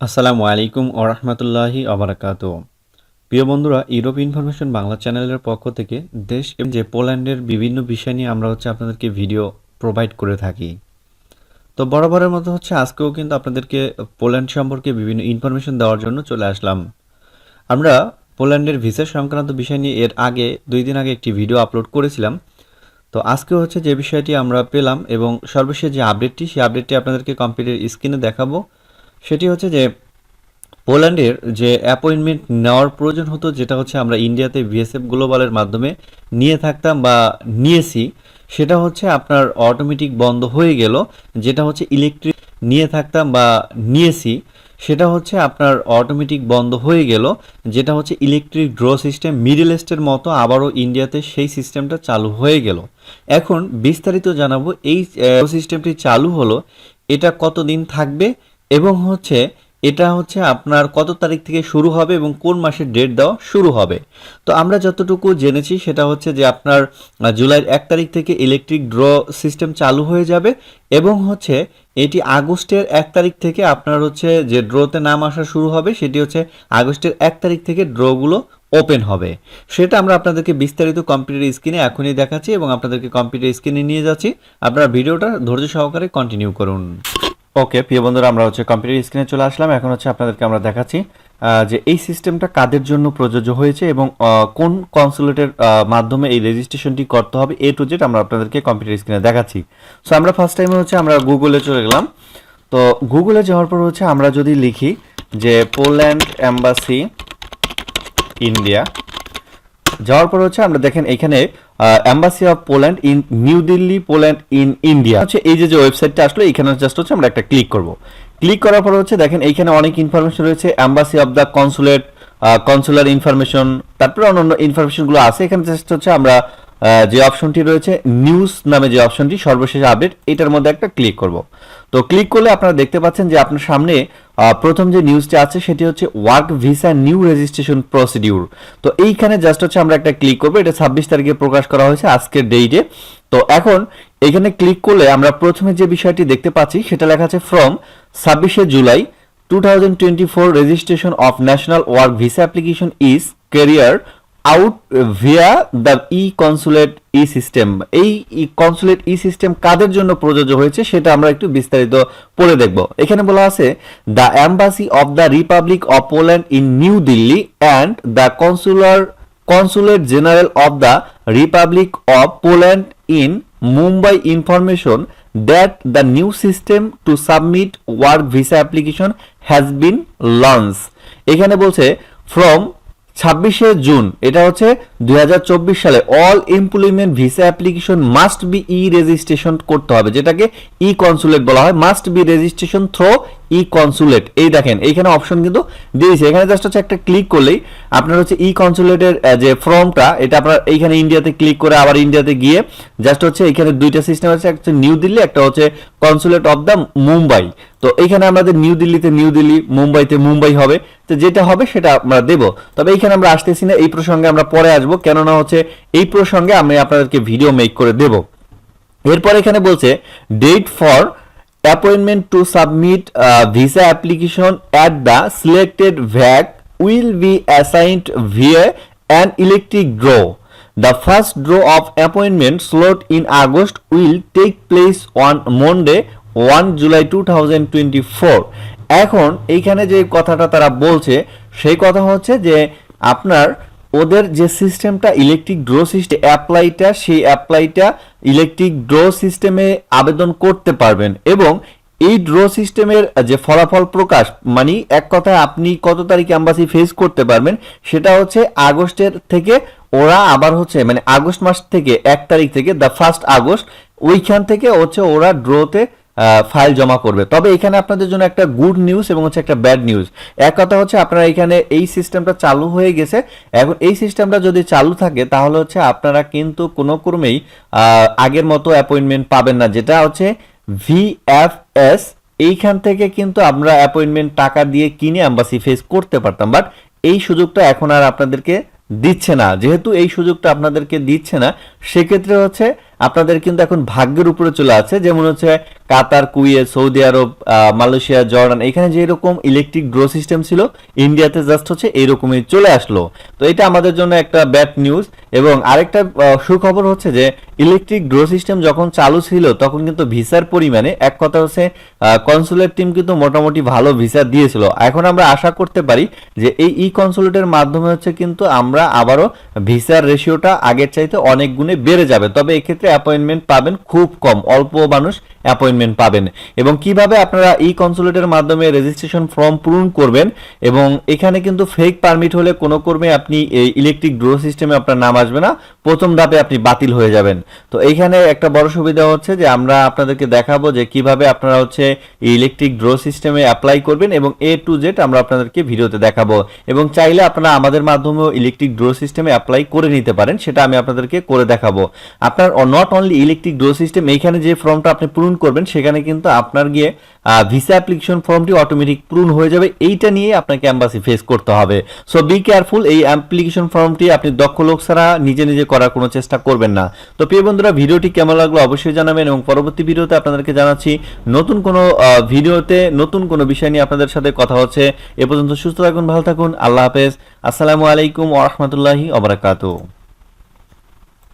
আসসালামু আলাইকুম ও রহমতুল্লাহি আবরাকাত প্রিয় বন্ধুরা ইউরোপ ইনফরমেশন বাংলা চ্যানেলের পক্ষ থেকে দেশ এবং যে পোল্যান্ডের বিভিন্ন বিষয় নিয়ে আমরা হচ্ছে আপনাদেরকে ভিডিও প্রোভাইড করে থাকি। তো বরাবরের মতো হচ্ছে আজকেও কিন্তু আপনাদেরকে পোল্যান্ড সম্পর্কে বিভিন্ন ইনফরমেশন দেওয়ার জন্য চলে আসলাম। আমরা পোল্যান্ডের ভিসা সংক্রান্ত বিষয় নিয়ে এর আগে দুই দিন আগে একটি ভিডিও আপলোড করেছিলাম। তো আজকে হচ্ছে যে বিষয়টি আমরা পেলাম এবং সর্বশেষ যে আপডেটটি সেই আপডেটটি আপনাদেরকে কম্পিউটার স্ক্রিনে দেখাবো। সেটি হচ্ছে যে পোল্যান্ডের যে অ্যাপয়েন্টমেন্ট নেওয়ার প্রয়োজন হতো, যেটা হচ্ছে আমরা ইন্ডিয়াতে বিএসএফ গ্লোবালের মাধ্যমে নিয়ে থাকতাম বা নিয়েছি, সেটা হচ্ছে আপনার অটোমেটিক বন্ধ হয়ে গেল, যেটা হচ্ছে ইলেকট্রিক নিয়ে থাকতাম বা নিয়েছি, সেটা হচ্ছে আপনার অটোমেটিক বন্ধ হয়ে গেল, যেটা হচ্ছে ইলেকট্রিক ড্র সিস্টেম মিডল ইস্টের মতো আবারও ইন্ডিয়াতে সেই সিস্টেমটা চালু হয়ে গেল। এখন বিস্তারিত জানাব, এই সিস্টেমটি চালু হলো, এটা কতদিন থাকবে এবং হচ্ছে এটা হচ্ছে আপনার কত তারিখ থেকে শুরু হবে এবং কোন মাসের ডেট দেওয়া শুরু হবে। তো আমরা যতটুকু জেনেছি সেটা হচ্ছে যে আপনার জুলাইয়ের এক তারিখ থেকে ইলেকট্রিক ড্র সিস্টেম চালু হয়ে যাবে এবং হচ্ছে এটি আগস্টের এক তারিখ থেকে আপনার হচ্ছে যে ড্রতে নাম আসা শুরু হবে সেটি হচ্ছে আগস্টের এক তারিখ থেকে ড্রগুলো ওপেন হবে। সেটা আমরা আপনাদেরকে বিস্তারিত কম্পিউটার স্ক্রিনে এখনই দেখাচ্ছি এবং আপনাদেরকে কম্পিউটার স্ক্রিনে নিয়ে যাচ্ছি। আপনারা ভিডিওটা ধৈর্য সহকারে কন্টিনিউ করুন। ওকে, প্রিয় বন্ধুরা, আমরা হচ্ছে কম্পিউটার স্ক্রিনে চলে আসলাম। এখন হচ্ছে আপনাদেরকে আমরা দেখাচ্ছি যে এই সিস্টেমটা কাদের জন্য প্রযোজ্য হয়েছে এবং কোন কনসুলেটের মাধ্যমে এই রেজিস্ট্রেশনটি করতে হবে। এ টু জেড আমরা আপনাদেরকে কম্পিউটার স্ক্রিনে দেখাচ্ছি। সো আমরা ফার্স্ট টাইমে হচ্ছে আমরা গুগলে চলে গেলাম। তো গুগলে যাওয়ার পর হচ্ছে আমরা যদি লিখি যে পোল্যান্ড অ্যাম্বাসি ইন্ডিয়া যাওয়ার পর হচ্ছে আমরা দেখেন এখানে embassy of Poland in New Delhi Poland in India হচ্ছে এই যে যে ওয়েবসাইটটা আসলো, এখানে জাস্ট হচ্ছে আমরা একটা ক্লিক করব। ক্লিক করার পর হচ্ছে দেখেন, এইখানে অনেক ইনফরমেশন রয়েছে। Embassy of the consulate consular information তারপরে অন্যান্য ইনফরমেশনগুলো আছে। এখানে জাস্ট হচ্ছে আমরা যে অপশনটি রয়েছে নিউজ নামে যে অপশনটি, সর্বশেষ আপডেট এটার মধ্যে একটা ক্লিক করব। তো ক্লিক করলে আপনারা দেখতে পাচ্ছেন যে আপনার সামনে প্রথম যে নিউজটা আছে, সেটি হচ্ছে work visa new registration procedure তো এইখানে জাস্ট হচ্ছে আমরা একটা ক্লিক করব, এটা ছাব্বিশ তারিখে প্রকাশ করা হয়েছে, আজকের ডেটে তো এখন এখানে ক্লিক করলে আমরা প্রথমে যে বিষয়টি দেখতে পাচ্ছি, সেটা লেখা আছে ফ্রম ছাব্বিশে July 2024 national work visa application visa application out via the e consulate e system এই ই কনসুলেট ই সিস্টেম কাদের জন্য প্রযোজ্য হয়েছে সেটা আমরা একটু বিস্তারিত পড়ে দেখব। এখানে বলা আছে the embassy of the Republic of Poland in New Delhi and the consular consulate general of the Republic of Poland in Mumbai information that the new system to submit work visa application has been launch এখানে বলছে from ছাব্বিশে June, এটা হচ্ছে দুই হাজার চব্বিশ সালে। All employment visa application must be e registration করতে হবে, যেটাকে ই কনসুলেট বলা হয়। Must be registration through e consulate এই দেখেন, এইখানে অপশন কিন্তু দিয়েছে। এখানে জাস্ট হচ্ছে একটা ক্লিক করলেই আপনার হচ্ছে ই কনসুলেটের যে ফর্মটা এটা আপনার এইখানে ইন্ডিয়াতে ক্লিক করে আবার ইন্ডিয়াতে গিয়ে জাস্ট হচ্ছে এখানে দুইটা সিস্টেম আছে, একটা নিউ দিল্লি একটা হচ্ছে কনসুলেট অফ দ্য মুম্বাই তো এখানে আমাদের নিউ দিল্লিতে নিউ দিল্লি মুম্বাইতে মুম্বাই হবে, তো যেটা হবে সেটা আমরা দেব। তবে এইখানে আমরা আসতেছি না, এই প্রসঙ্গে আমরা পরে আসব, কেননা হচ্ছে এই প্রসঙ্গে আমি আপনাদেরকে ভিডিও মেক করে দেব। এরপর এখানে বলছে date for appointment to submit visa application at the selected VAC will be assigned via an electric draw The first draw of appointment slot in August will take place on Monday 1 July 2024 এখন এইখানে যে কথাটা তারা বলছে, সেই কথা হচ্ছে যে আপনার ওদের যে সিস্টেমটা ইলেকট্রিক ড্র সিস্টেম অ্যাপ্লাইটা সেই অ্যাপ্লাইটা ইলেকট্রিক ড্র সিস্টেমে আবেদন করতে পারবেন। এবং এই ড্র সিস্টেমের যে ফলাফল প্রকাশ মানে এক কথায় আপনি কত তারিখে অ্যাম্বাসি ফেস করতে পারবেন, সেটা হচ্ছে আগস্টের থেকে ওরা আবার হচ্ছে মানে আগস্ট মাস থেকে, এক তারিখ থেকে দ্য ফার্স্ট আগস্ট, ওইখান থেকে হচ্ছে ওরা ড্রতে ফাইল জমা করবে। তবে এখানে আপনাদের জন্য একটা গুড নিউজ এবং হচ্ছে একটা ব্যাড নিউজ এক কথা হচ্ছে আপনারা এখানে এই সিস্টেমটা চালু হয়ে গেছে। এখন এই সিস্টেমটা যদি চালু থাকে, তাহলে হচ্ছে আপনারা কিন্তু কোনো ক্রমেই আগের মতো অ্যাপয়েন্টমেন্ট পাবেন না। যেটা হচ্ছে ভিএফএস এইখান থেকে কিন্তু আমরা অ্যাপয়েন্টমেন্ট টাকা দিয়ে কিনে অ্যাম্বাসি ফেস করতে পারতাম। বাট এই সুযোগটা এখন আর আপনাদেরকে দিচ্ছে না। যেহেতু এই সুযোগটা আপনাদেরকে দিচ্ছে না সেক্ষেত্রে হচ্ছে আপনাদের কিন্তু এখন ভাগ্যের উপরে চলে আছে, যেমন হচ্ছে Qatar, Kuwait, Saudi Arabia Malaysia, Jordan, এখানে যে এরকম ইলেকট্রিক ড্র সিস্টেম ছিল ইন্ডিয়াতে জাস্ট হচ্ছে এইরকমই চলে আসলো। তো এটা আমাদের জন্য একটা ব্যাড নিউজ এবং আরেকটা সুখবর হচ্ছে যে ইলেকট্রিক ড্র সিস্টেম যখন চালু ছিল, তখন কিন্তু ভিসার পরিমাণে, এক কথা হচ্ছে কনসুলেট টিম কিন্তু মোটামুটি ভালো ভিসা দিয়েছিল। এখন আমরা আশা করতে পারি যে এই ই কনসুলেটের মাধ্যমে হচ্ছে কিন্তু আমরা আবারও ভিসার রেশিওটা আগের চাইতে অনেক গুণে বেড়ে যাবে। তবে এক্ষেত্রে অ্যাপয়েন্টমেন্ট পাবেন খুব কম। অল্প মানুষ অ্যাপয়েন্টমেন্ট পাবেন। এবং কীভাবে আপনারা ই কনসুলেটের মাধ্যমে রেজিস্ট্রেশন ফর্ম পূরণ করবেন এবং এখানে কিন্তু ফেক পারমিট হলে কোনো কর্মে আপনি এই ইলেকট্রিক ড্র সিস্টেমে আপনার নাম আসবে না, প্রথম ধাপে আপনি বাতিল হয়ে যাবেন। তো এইখানে একটা বড় সুবিধা হচ্ছে যে আমরা আপনাদেরকে দেখাবো যে কীভাবে আপনারা হচ্ছে ইলেকট্রিক ড্রো সিস্টেমে অ্যাপ্লাই করবেন এবং এ টু জেড আমরা আপনাদেরকে ভিডিওতে দেখাবো। এবং চাইলে আপনারা আমাদের মাধ্যমেও ইলেকট্রিক ড্র সিস্টেমে অ্যাপ্লাই করে নিতে পারেন, সেটা আমি আপনাদেরকে করে দেখাবো। আপনার not only electric draw system এইখানে যে ফর্মটা আপনি পূরণ করবেন, সেখানে কিন্তু আপনার গিয়ে ভিসা অ্যাপ্লিকেশন ফর্মটি অটোমেটিক পূরণ হয়ে যাবে। এইটা নিয়ে আপনাকে অ্যাম্বাসি ফেস করতে হবে। সো বি কেয়ারফুল এই অ্যাপ্লিকেশন ফর্মটি আপনি দক্ষ লোক ছাড়া নিজে নিজে করার কোনো চেষ্টা করবেন না। তো, প্রিয় বন্ধুরা, ভিডিওটি কেমন লাগল অবশ্যই জানাবেন এবং পরবর্তী ভিডিওতে আপনাদেরকে জানাচ্ছি, নতুন কোনো ভিডিওতে নতুন কোনো বিষয় নিয়ে আপনাদের সাথে কথা হচ্ছে। এ পর্যন্ত সুস্থ থাকুন, ভালো থাকুন, আল্লাহ হাফেজ। আসসালামু আলাইকুম ওরহমতুল্লাহি ওবরাকাতু